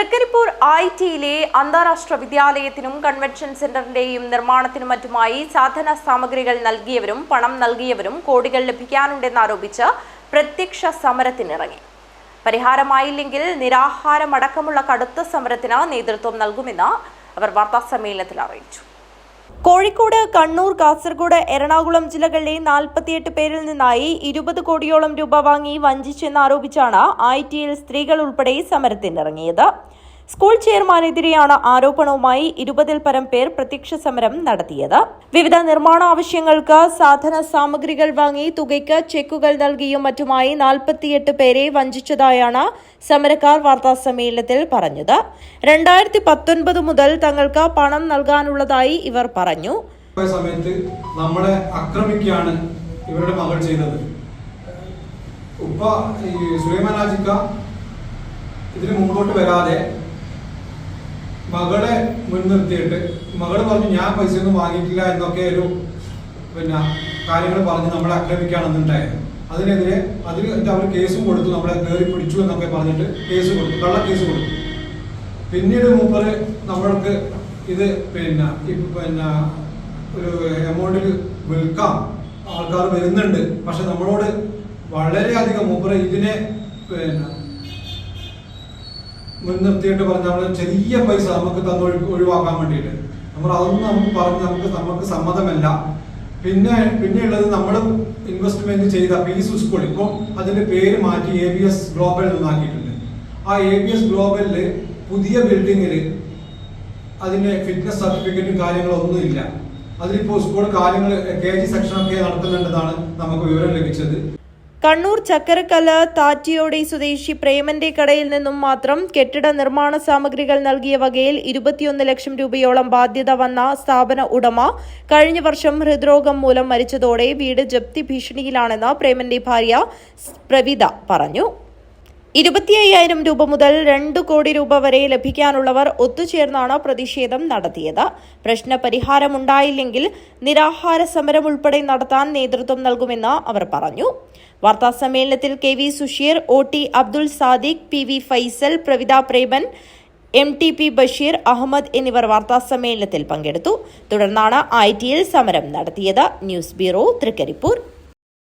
Trikaripur I ടിയിലെ അന്താരാഷ്ട്ര വിദ്യാലയത്തിനും convention സെന്ററിന്റെയും നിർമ്മാണത്തിനും മറ്റുമായി സാധന സാമഗ്രികൾ നൽകിയവരും പണം നൽകിയവരും കോടികൾ ലഭിക്കാനുണ്ടെന്നാരോപിച്ച് പ്രത്യക്ഷ സമരത്തിനിറങ്ങി. പരിഹാരമായില്ലെങ്കിൽ നിരാഹാരമടക്കമുള്ള കടുത്ത സമരത്തിന് നേതൃത്വം നൽകുമെന്ന് അവർ വാർത്താസമ്മേളനത്തിൽ അറിയിച്ചു. കോഴിക്കോട് കണ്ണൂർ കാസർഗോഡ് എറണാകുളം ജില്ലകളിലെ നാൽപ്പത്തിയെട്ട് പേരിൽ നിന്നായി ഇരുപത് കോടിയോളം രൂപ വാങ്ങി വഞ്ചിച്ചെന്നാരോപിച്ചാണ് ഐ ടിയിൽ സ്ത്രീകൾ ഉൾപ്പെടെ സമരത്തിനിറങ്ങിയത്. സ്കൂൾ ചെയർമാനെതിരെയാണ് ആരോപണവുമായി ഇരുപതിൽ പരം പേർ പ്രത്യക്ഷ സമരം നടത്തിയത്. വിവിധ നിർമ്മാണ ആവശ്യങ്ങൾക്ക് സാധന സാമഗ്രികൾ വാങ്ങി തുകയ്ക്ക് ചെക്കുകൾ നൽകിയും മറ്റുമായി നാൽപ്പത്തിയെട്ട് പേരെ വഞ്ചിച്ചതായാണ് സമരക്കാർ വാർത്താസമ്മേളനത്തിൽ പറഞ്ഞത്. രണ്ടായിരത്തി പത്തൊൻപത് മുതൽ തങ്ങൾക്ക് പണം നൽകാനുള്ളതായി ഇവർ പറഞ്ഞു. സമയത്ത് നമ്മളെ ആക്രമിക്കുകയാണ് ഇവരുടെ മകൾ ചെയ്തത്. ഉപ്പ സുലൈമാൻ രാജിക്ക ഇതിന് മുമ്പോട്ട് വരാതെ മകളെ മുൻനിർത്തിയിട്ട് മകൾ പറഞ്ഞു ഞാൻ പൈസ ഒന്നും വാങ്ങിയിട്ടില്ല എന്നൊക്കെ ഒരു പിന്നെ കാര്യങ്ങൾ പറഞ്ഞ് നമ്മളെ ആക്രമിക്കുകയാണെന്നുണ്ടായത് അതിനെതിരെ അതിന് അവർ കേസും കൊടുത്തു. നമ്മളെ കയറി പിടിച്ചു എന്നൊക്കെ പറഞ്ഞിട്ട് കേസ് കൊടുത്തു. കള്ള കേസ് കൊടുത്തു. പിന്നീട് മൂപ്പര് നമ്മൾക്ക് ഇത് പിന്നെ പിന്നെ ഒരു എമൗണ്ടിൽ വിൽക്കാം. ആൾക്കാർ വരുന്നുണ്ട്. പക്ഷെ നമ്മളോട് വളരെയധികം മൂപ്പര് ഇതിനെ പിന്നെ മുൻനിർത്തിയിട്ട് പറഞ്ഞ നമ്മൾ ചെറിയ പൈസ നമുക്ക് തന്ന് ഒഴിവാക്കാൻ വേണ്ടിയിട്ട്. നമ്മൾ അതൊന്നും നമുക്ക് പറഞ്ഞ് നമുക്ക് നമുക്ക് സമ്മതമല്ല. പിന്നെ പിന്നെയുള്ളത് നമ്മൾ ഇൻവെസ്റ്റ്മെന്റ് ചെയ്ത പീസ് സ്കൂൾ ഇപ്പോൾ അതിന്റെ പേര് മാറ്റി എ ബി എസ് ഗ്ലോബൽ എന്നാക്കിയിട്ടുണ്ട് ആ എ ബി എസ് ഗ്ലോബലിൽ പുതിയ ബിൽഡിങ്ങിൽ അതിന്റെ ഫിറ്റ്നസ് സർട്ടിഫിക്കറ്റും കാര്യങ്ങളും ഒന്നും ഇല്ല. അതിലിപ്പോൾ സ്കൂൾ കാര്യങ്ങൾ കെ ജി സെക്ഷനൊക്കെ നടത്തുന്നുണ്ടെന്നാണ് നമുക്ക് വിവരം ലഭിച്ചത്. കണ്ണൂർ ചക്കരക്കല്ല് താറ്റിയോടി സ്വദേശി പ്രേമന്റെ കടയിൽ നിന്നും മാത്രം കെട്ടിട നിർമ്മാണ സാമഗ്രികൾ നൽകിയ വകയിൽ ഇരുപത്തിയൊന്ന് ലക്ഷം രൂപയോളം ബാധ്യത വന്ന സ്ഥാപന ഉടമ കഴിഞ്ഞ വർഷം ഹൃദ്രോഗം മൂലം മരിച്ചതോടെ വീട് ജപ്തി ഭീഷണിയിലാണെന്ന് പ്രേമന്റെ ഭാര്യ പ്രവിത പറഞ്ഞു. ഇരുപത്തി അയ്യായിരം രൂപ മുതൽ രണ്ട് കോടി രൂപ വരെ ലഭിക്കാനുള്ളവർ ഒത്തുചേർന്നാണ് പ്രതിഷേധം നടത്തിയത്. പ്രശ്ന പരിഹാരമുണ്ടായില്ലെങ്കിൽ നിരാഹാര സമരം ഉൾപ്പെടെ നടത്താൻ നേതൃത്വം നൽകുമെന്ന് അവർ പറഞ്ഞു. വാർത്താസമ്മേളനത്തിൽ K V Susheer O T Abdul Sadiq P V Faisal Pravitha Preman M T P Basheer Ahammed എന്നിവർ വാർത്താ സമ്മേളനത്തിൽ പങ്കെടുത്തു. തുടർന്നാണ് ഐ ടിയിൽ സമരം നടത്തിയത്. News bureau Thrikkaripur.